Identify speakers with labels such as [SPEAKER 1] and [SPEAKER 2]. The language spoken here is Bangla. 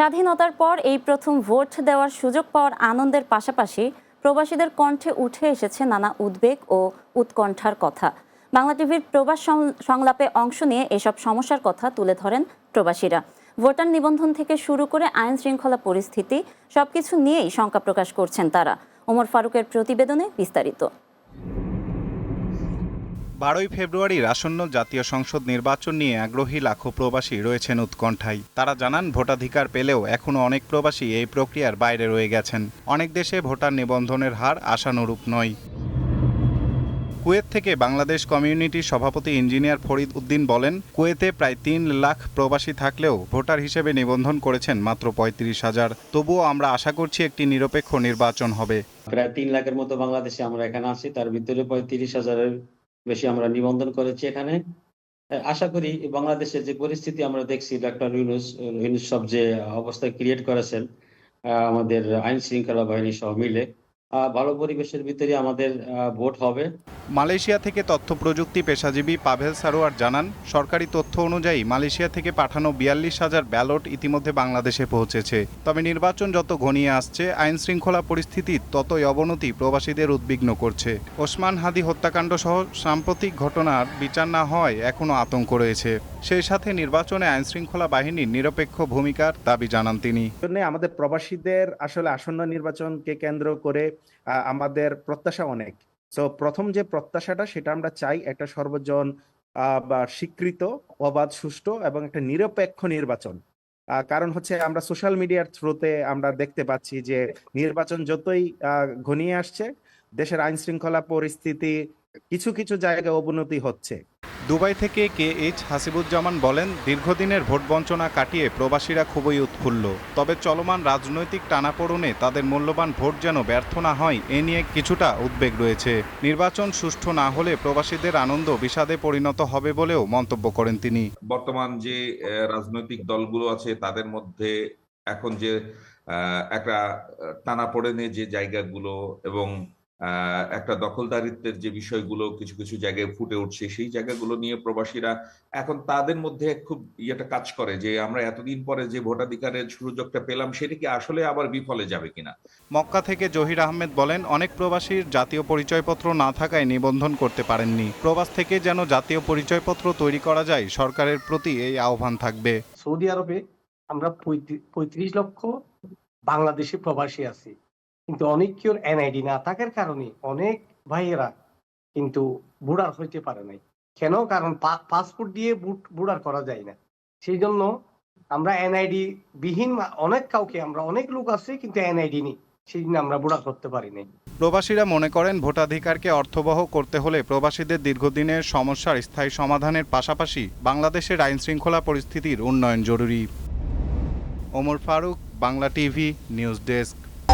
[SPEAKER 1] স্বাধীনতার পর এই প্রথম ভোট দেওয়ার সুযোগ পাওয়ার আনন্দের পাশাপাশি প্রবাসীদের কণ্ঠে উঠে এসেছে নানা উদ্বেগ ও উৎকণ্ঠার কথা। বাংলা টিভির প্রবাস সংলাপে অংশ নিয়ে এসব সমস্যার কথা তুলে ধরেন প্রবাসীরা। ভোটার নিবন্ধন থেকে শুরু করে আইন শৃঙ্খলা পরিস্থিতি, সবকিছু নিয়েই শঙ্কা প্রকাশ করছেন তারা। ওমর ফারুকের প্রতিবেদনে বিস্তারিত।
[SPEAKER 2] বারোই ফেব্রুয়ারির আসন্ন জাতীয় সংসদ নির্বাচন নিয়ে আগ্রহী লাখো প্রবাসী রয়েছেন উৎকণ্ঠায়। তারা জানান, ভোটাধিকার পেলেও এখনও অনেক প্রবাসী এই প্রক্রিয়ার বাইরে রয়ে গেছেন। অনেক দেশে ভোটার নিবন্ধনের হার আশানুরূপ নয়। কুয়েত থেকে বাংলাদেশ কমিউনিটির সভাপতি ইঞ্জিনিয়ার ফরিদ উদ্দিন বলেন, কুয়েতে প্রায় তিন লাখ প্রবাসী থাকলেও ভোটার হিসেবে নিবন্ধন করেছেন মাত্র পঁয়ত্রিশ হাজার। তবুও আমরা আশা করছি একটি নিরপেক্ষ নির্বাচন হবে।
[SPEAKER 3] প্রায় তিন লাখের মতো বাংলাদেশে আমরা এখানে আছি, তার ভিতরে পঁয়ত্রিশ হাজারের বেশি আমরা নিবন্ধন করেছি এখানে। আশা করি বাংলাদেশের যে পরিস্থিতি আমরা দেখছি ডক্টর ইউনুস ইউনুস সব যে অবস্থা ক্রিয়েট করেছেন আমাদের আইন শৃঙ্খলা বাহিনী সহ মিলে ভালো পরিবেশের ভিতরে আমাদের ভোট হবে।
[SPEAKER 2] মালয়েশিয়া থেকে তথ্য প্রযুক্তি পেশাজীবী পাভেল সারোয়ার জানান সরকারি তথ্য অনুযায়ী মালয়েশিয়া থেকে পাঠানো বিয়াল্লিশ হাজার ব্যালট ইতিমধ্যে বাংলাদেশে পৌঁছেছে। তবে নির্বাচন যত ঘনিয়ে আসছে আইন শৃঙ্খলা পরিস্থিতি ততই অবনতি প্রবাসীদের উদ্বিগ্ন করছে। ওসমান হাদি হত্যাকাণ্ড সহ সাম্প্রতিক ঘটনার বিচার না হওয়ায় এখনও আতঙ্ক রয়েছে। সেই সাথে নির্বাচনে আইন শৃঙ্খলা বাহিনীর নিরপেক্ষ ভূমিকার দাবি জানান তিনি।
[SPEAKER 4] জন্য আমাদের প্রবাসীদের আসলে আসন্ন নির্বাচনকে কেন্দ্র করে আমাদের প্রত্যাশা অনেক। সো প্রথম যে প্রত্যাশাটা, সেটা আমরা চাই একটা সর্বজন বা স্বীকৃত, অবাধ, সুষ্ঠু এবং একটা নিরপেক্ষ নির্বাচন। কারণ হচ্ছে আমরা সোশ্যাল মিডিয়ার থ্রুতে আমরা দেখতে পাচ্ছি যে নির্বাচন যতই ঘনিয়ে আসছে, দেশের আইন শৃঙ্খলা পরিস্থিতি কিছু কিছু জায়গায় অবনতি হচ্ছে।
[SPEAKER 2] দুবাই থেকে কে এইচ হাসিবুজ্জামান বলেন, দীর্ঘদিনের ভোট বঞ্চনা কাটিয়ে প্রবাসীরা খুবই উৎফুল্ল। তবে চলমান রাজনৈতিক টানাপোড়েনে তাদের মূল্যবান ভোট যেন ব্যর্থ না হয়, এ নিয়ে কিছুটা উদ্বেগ রয়েছে। নির্বাচন সুষ্ঠু না হলে প্রবাসীদের আনন্দ বিষাদে পরিণত হবে বলেও মন্তব্য করেন তিনি।
[SPEAKER 5] বর্তমান যে রাজনৈতিক দলগুলো আছে, তাদের মধ্যে এখন যে একটা টানাপোড়েনে যে জায়গাগুলো এবং একটা দখলদারিত্বের যে বিষয়গুলো কিছু কিছু জায়গায় ফুটে উঠছে সেই জায়গাগুলো নিয়ে প্রবাসীরা এখন তাদের মধ্যে খুব ইয়েটা কাজ করে যে আমরা এতদিন পরে যে ভোটাধিকারের সুযোগটা পেলাম সেটা কি আসলে আবার বিফলে যাবে কিনা?
[SPEAKER 2] মক্কা থেকে জহির আহমেদ বলেন অনেক প্রবাসীর জাতীয় পরিচয়পত্র না থাকায় নিবন্ধন করতে পারেননি। প্রবাস থেকে যেন জাতীয় পরিচয়পত্র তৈরি করা যায় সরকারের প্রতি এই আহ্বান থাকবে।
[SPEAKER 6] সৌদি আরবে আমরা পঁয়ত্রিশ লক্ষ বাংলাদেশি প্রবাসী আছি। কিন্তু অনেক কেউ এনআইডি না থাকার কারণে অনেক ভাইয়েরা কিন্তু বুড়ার হইতে পারে নাই। কেন? কারণ পাসপোর্ট দিয়ে বুড়ার করা যায় না। সেই জন্য আমরা এনআইডি বিহীন অনেক কাউকে, আমরা অনেক লোক আছে কিন্তু এনআইডি নেই। জন্য আমরা বুড়া করতে পারি নাই।
[SPEAKER 2] প্রবাসীরা মনে করেন ভোটাধিকারকে অর্থবহ করতে হলে প্রবাসীদের দীর্ঘদিনের সমস্যার স্থায়ী সমাধানের পাশাপাশি বাংলাদেশের আইন শৃঙ্খলা পরিস্থিতির উন্নয়ন জরুরি। Omar Faruk, Bangla TV, news desk.